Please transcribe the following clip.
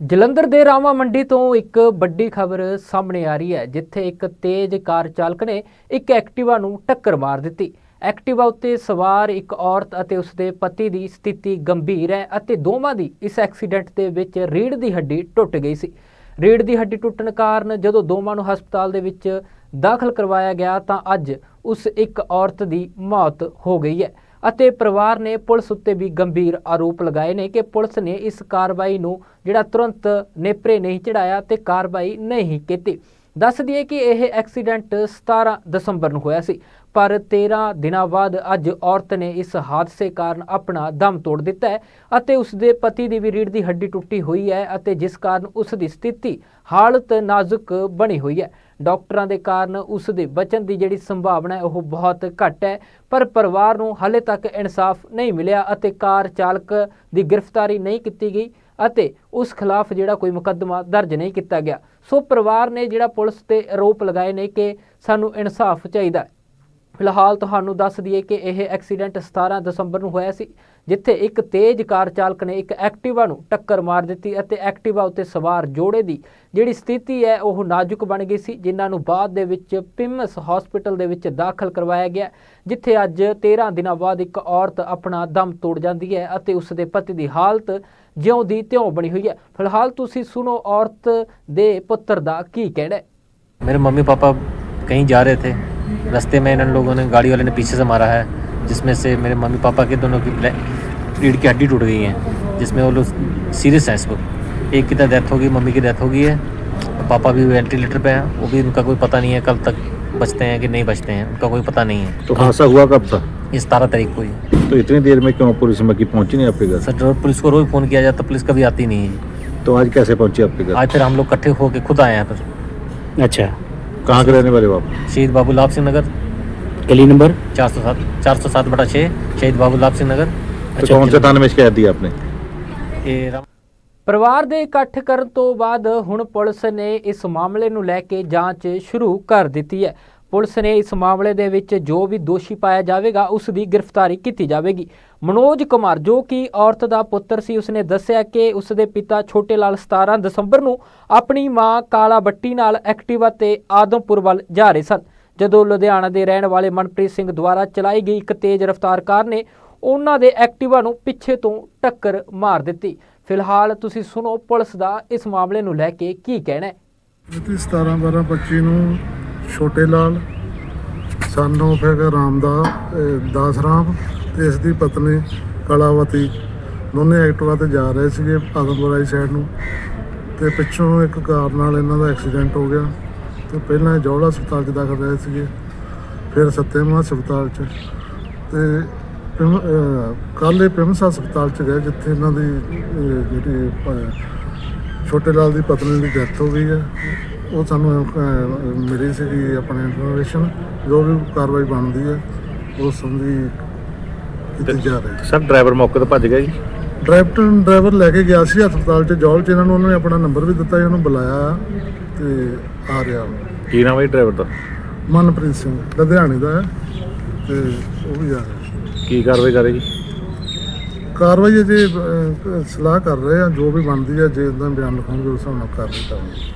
ਜਲੰਧਰ ਦੇ ਰਾਮਾ ਮੰਡੀ ਤੋਂ ਇੱਕ ਵੱਡੀ ਖਬਰ ਸਾਹਮਣੇ ਆ ਰਹੀ ਹੈ, ਜਿੱਥੇ ਇੱਕ ਤੇਜ਼ ਕਾਰ ਚਾਲਕ ਨੇ ਇੱਕ ਐਕਟਿਵਾ ਨੂੰ ਟੱਕਰ ਮਾਰ ਦਿੱਤੀ। ਐਕਟਿਵਾ ਉੱਤੇ ਸਵਾਰ ਇੱਕ ਔਰਤ ਅਤੇ ਉਸਦੇ ਪਤੀ ਦੀ ਸਥਿਤੀ ਗੰਭੀਰ ਹੈ ਅਤੇ ਦੋਵਾਂ ਦੀ ਇਸ ਐਕਸੀਡੈਂਟ ਦੇ ਵਿੱਚ ਰੀੜ੍ਹ ਦੀ ਹੱਡੀ ਟੁੱਟ ਗਈ ਸੀ। ਰੀੜ੍ਹ ਦੀ ਹੱਡੀ ਟੁੱਟਣ ਕਾਰਨ ਜਦੋਂ ਦੋਵਾਂ ਨੂੰ ਹਸਪਤਾਲ ਦੇ ਵਿੱਚ ਦਾਖਲ ਕਰਵਾਇਆ ਗਿਆ ਤਾਂ ਅੱਜ ਉਸ ਇੱਕ ਔਰਤ ਦੀ ਮੌਤ ਹੋ ਗਈ ਹੈ। ਅਤੇ ਪਰਿਵਾਰ ਨੇ ਪੁਲਿਸ ਉੱਤੇ ਵੀ ਗੰਭੀਰ ਆਰੋਪ ਲਗਾਏ ਨੇ ਕਿ ਪੁਲਿਸ ਨੇ ਇਸ ਕਾਰਵਾਈ ਨੂੰ ਜਿਹੜਾ ਤੁਰੰਤ ਨੇਪਰੇ ਨਹੀਂ ਚੜਾਇਆ ਤੇ ਕਾਰਵਾਈ ਨਹੀਂ ਕੀਤੀ। ਦੱਸ ਦਈਏ ਕਿ ਇਹ ਐਕਸੀਡੈਂਟ 17 ਦਸੰਬਰ ਨੂੰ ਹੋਇਆ ਸੀ, ਪਰ 13 ਦਿਨਾਂ ਬਾਅਦ ਅੱਜ ਔਰਤ ਨੇ ਇਸ ਹਾਦਸੇ ਕਾਰਨ ਆਪਣਾ ਦਮ ਤੋੜ ਦਿੱਤਾ ਹੈ ਅਤੇ ਉਸ ਦੇ ਪਤੀ ਦੀ ਵੀ ਰੀੜ੍ਹ ਦੀ ਹੱਡੀ ਟੁੱਟੀ ਹੋਈ ਹੈ ਅਤੇ ਜਿਸ ਕਾਰਨ ਉਸ ਦੀ ਸਥਿਤੀ ਹਾਲਤ ਨਾਜ਼ੁਕ ਬਣੀ ਹੋਈ ਹੈ। ਡਾਕਟਰਾਂ ਦੇ ਕਾਰਨ ਉਸ ਦੇ ਬਚਣ ਦੀ ਜਿਹੜੀ ਸੰਭਾਵਨਾ ਹੈ, ਉਹ ਬਹੁਤ ਘੱਟ ਹੈ। ਪਰ ਪਰਿਵਾਰ ਨੂੰ ਹਾਲੇ ਤੱਕ ਇਨਸਾਫ ਨਹੀਂ ਮਿਲਿਆ ਅਤੇ ਕਾਰ ਚਾਲਕ ਦੀ ਗ੍ਰਿਫਤਾਰੀ ਨਹੀਂ ਕੀਤੀ ਗਈ ਅਤੇ ਉਸ ਖਿਲਾਫ ਜਿਹੜਾ ਕੋਈ ਮੁਕੱਦਮਾ ਦਰਜ ਨਹੀਂ ਕੀਤਾ ਗਿਆ। ਸੋ ਪਰਿਵਾਰ ਨੇ ਜਿਹੜਾ ਪੁਲਿਸ ਤੇ ਆਰੋਪ ਲਗਾਏ ਨੇ ਕਿ ਸਾਨੂੰ ਇਨਸਾਫ ਚਾਹੀਦਾ ਫਿਲਹਾਲ ਤੁਹਾਨੂੰ ਦੱਸ ਦਈਏ ਕਿ ਇਹ ਐਕਸੀਡੈਂਟ 17 ਦਸੰਬਰ ਨੂੰ ਹੋਇਆ ਸੀ। ਜਿੱਥੇ ਇੱਕ ਤੇਜ਼ ਕਾਰ ਚਾਲਕ ਨੇ ਇੱਕ ਐਕਟਿਵਾ ਨੂੰ ਟੱਕਰ ਮਾਰ ਦਿੱਤੀ ਅਤੇ ਐਕਟਿਵਾ ਉੱਤੇ ਸਵਾਰ ਜੋੜੇ ਦੀ ਜਿਹੜੀ ਸਥਿਤੀ ਹੈ ਉਹ ਨਾਜ਼ੁਕ ਬਣ ਗਈ ਸੀ ਜਿਨ੍ਹਾਂ ਨੂੰ ਬਾਅਦ ਦੇ ਵਿੱਚ ਪਿਮਸ ਹਸਪੀਟਲ ਦੇ ਵਿੱਚ ਦਾਖਲ ਕਰਵਾਇਆ ਗਿਆ ਜਿੱਥੇ ਅੱਜ 13 ਦਿਨਾਂ ਬਾਅਦ ਇੱਕ ਔਰਤ ਆਪਣਾ ਦਮ ਤੋੜ ਜਾਂਦੀ ਹੈ ਅਤੇ ਉਸ ਦੇ ਪਤੀ ਦੀ ਹਾਲਤ ਜਿਉਂ ਦੀ ਤਿਉਂ ਬਣੀ ਹੋਈ ਹੈ ਫਿਲਹਾਲ ਤੁਸੀਂ ਸੁਣੋ ਔਰਤ ਦੇ ਪੁੱਤਰ ਦਾ ਕੀ ਕਹਿਣਾ ਹੈ मेरे मम्मी पापा कहीं जा रहे थे रास्ते में इन लोगों ने गाड़ी वाले ने पीछे से मारा है जिसमें से मेरे मम्मी पापा के दोनों की रीढ़ की हड्डी टूट गई है जिसमें वो लोग सीरियस हैं इस वक्त। एक की तो डेथ होगी मम्मी की डेथ हो गई है। और पापा भी वेंटिलेटर पे हैं वो भी उनका कोई पता नहीं है कल तक बचते हैं कि नहीं बचते हैं उनका कोई पता नहीं है। तो हादसा हुआ कब था? ये सतारह तारीख को ही। तो इतनी देर में क्यों पुलिस मक्की पहुँची नहीं आपके घर? सर पुलिस को रोज फ़ोन किया जाता पुलिस कभी आती नहीं है। तो आज कैसे पहुँची आपके घर? आज फिर हम लोग इकट्ठे होकर खुद आए हैं फिर। अच्छा। कहाँ के रहने वाले हो आप? शहीद बाबू लाभ सिंह नगर। गली नंबर चार सौ सात चार सौ सात बटा छः शहीद बाबू लाभ सिंह नगर तो कौन से थाने में शिकायत दी आपने ये राम ਪਰਿਵਾਰ ਦੇ ਇਕੱਠ ਕਰਨ ਤੋਂ ਬਾਅਦ ਹੁਣ ਪੁਲਿਸ ਨੇ ਇਸ ਮਾਮਲੇ ਨੂੰ ਲੈ ਕੇ ਜਾਂਚ ਸ਼ੁਰੂ ਕਰ ਦਿੱਤੀ ਹੈ ਪੁਲਿਸ ਨੇ ਇਸ ਮਾਮਲੇ ਦੇ ਵਿੱਚ ਜੋ ਵੀ ਦੋਸ਼ੀ ਪਾਇਆ ਜਾਵੇਗਾ ਉਸ ਦੀ ਗ੍ਰਿਫਤਾਰੀ ਕੀਤੀ ਜਾਵੇਗੀ ਮਨੋਜ ਕੁਮਾਰ ਜੋ ਕਿ ਔਰਤ ਦਾ ਪੁੱਤਰ ਸੀ ਉਸਨੇ ਦੱਸਿਆ ਕਿ ਉਸ ਦੇ ਪਿਤਾ ਛੋਟੇ ਲਾਲ 17 ਦਸੰਬਰ ਨੂੰ ਆਪਣੀ ਮਾਂ ਕਾਲਾ ਬੱਟੀ ਨਾਲ ਐਕਟਿਵਾ ਤੇ ਆਦਮਪੁਰ ਵੱਲ ਜਾ ਰਹੇ ਸਨ ਜਦੋਂ ਲੁਧਿਆਣਾ ਦੇ ਰਹਿਣ ਵਾਲੇ ਮਨਪ੍ਰੀਤ ਸਿੰਘ ਦੁਆਰਾ ਚਲਾਈ ਗਈ ਇੱਕ ਤੇਜ਼ ਰਫ਼ਤਾਰ ਕਾਰ ਨੇ ਉਹਨਾਂ ਦੇ ਐਕਟਿਵਾ ਨੂੰ ਪਿੱਛੇ ਤੋਂ ਟੱਕਰ ਮਾਰ ਦਿੱਤੀ। ਫਿਲਹਾਲ ਤੁਸੀਂ ਸੁਣੋ ਪੁਲਿਸ ਦਾ ਇਸ ਮਾਮਲੇ ਨੂੰ ਲੈ ਕੇ ਕੀ ਕਹਿਣਾ ਹੈ। ਮਿਤੀ 17 12 25 ਨੂੰ ਛੋਟੇ ਲਾਲ ਸਾਨੂੰ ਫਿਰ ਰਾਮ ਦਾ ਅਹ, ਦਾਸ ਰਾਮ ਤੇ ਇਸ ਦੀ ਪਤਨੀ ਕਲਾਵਤੀ। ਦੋਨੇ ਐਕਟਿਵਾ ਤੇ ਜਾ ਰਹੇ ਸੀਗੇ ਆਦਮਪੁਰ ਸਾਈਡ ਨੂੰ ਤੇ ਪਿੱਛੋਂ ਇੱਕ ਕਾਰ ਨਾਲ ਇਹਨਾਂ ਦਾ ਐਕਸੀਡੈਂਟ ਹੋ ਗਿਆ। ਤੇ ਪਹਿਲਾਂ ਜੌਲ ਹਸਪਤਾਲ 'ਚ ਦਾਖਲ ਰਹੇ ਸੀਗੇ ਫਿਰ ਸੱਤੇਵਾਂ ਹਸਪਤਾਲ 'ਚ ਤੇ ਕੱਲ੍ਹ ਇਹ ਪਿਮਸ ਹਸਪਤਾਲ 'ਚ ਗਏ ਜਿੱਥੇ ਇਹਨਾਂ ਦੀ ਜਿਹੜੀ ਛੋਟੇ ਲਾਲ ਦੀ ਪਤਨੀ ਦੀ ਡੈਥ ਹੋ ਗਈ ਹੈ। ਉਹ ਸਾਨੂੰ ਮਿਲੀ ਸੀਗੀ ਆਪਣੇ ਇਨਫੋਰਮੇਸ਼ਨ ਜੋ ਵੀ ਕਾਰਵਾਈ ਬਣਦੀ ਹੈ ਉਸ ਸੰਬੰਧੀ ਕੀਤੀ ਜਾ ਰਹੀ ਸਰ ਡਰਾਈਵਰ ਮੌਕੇ 'ਤੇ ਭੱਜ ਗਿਆ ਜੀ? ਡਰਾਈਵਰ ਡਰਾਈਵਰ ਲੈ ਕੇ ਗਿਆ ਸੀ ਹਸਪਤਾਲ 'ਚ ਜੌਲ 'ਚ ਇਹਨਾਂ ਨੂੰ ਉਹਨਾਂ ਨੇ ਆਪਣਾ ਨੰਬਰ ਵੀ ਦਿੱਤਾ ਸੀ ਉਹਨੂੰ ਬੁਲਾਇਆ ਤੇ ਆ ਰਿਹਾ। ਕੀ ਨਾਮ ਹੈ ਡਰਾਈਵਰ ਦਾ? ਮਨਪ੍ਰੀਤ ਸਿੰਘ ਲੁਧਿਆਣੇ ਦਾ ਹੈ ਤੇ ਉਹ ਵੀ ਆ ਰਿਹਾ। ਕੀ ਕਾਰਵਾਈ ਕਰੇਗੀ ਕਾਰਵਾਈ ਅਜੇ ਸਲਾਹ ਕਰ ਰਹੇ ਆ ਜੋ ਵੀ ਬਣਦੀ ਹੈ ਜੇ ਇਦਾਂ ਬਿਆਨ ਲਿਖਾਉਣਗੇ ਉਸ ਹਿਸਾਬ ਨਾਲ ਕਾਰਵਾਈ ਕਰਾਂਗੇ।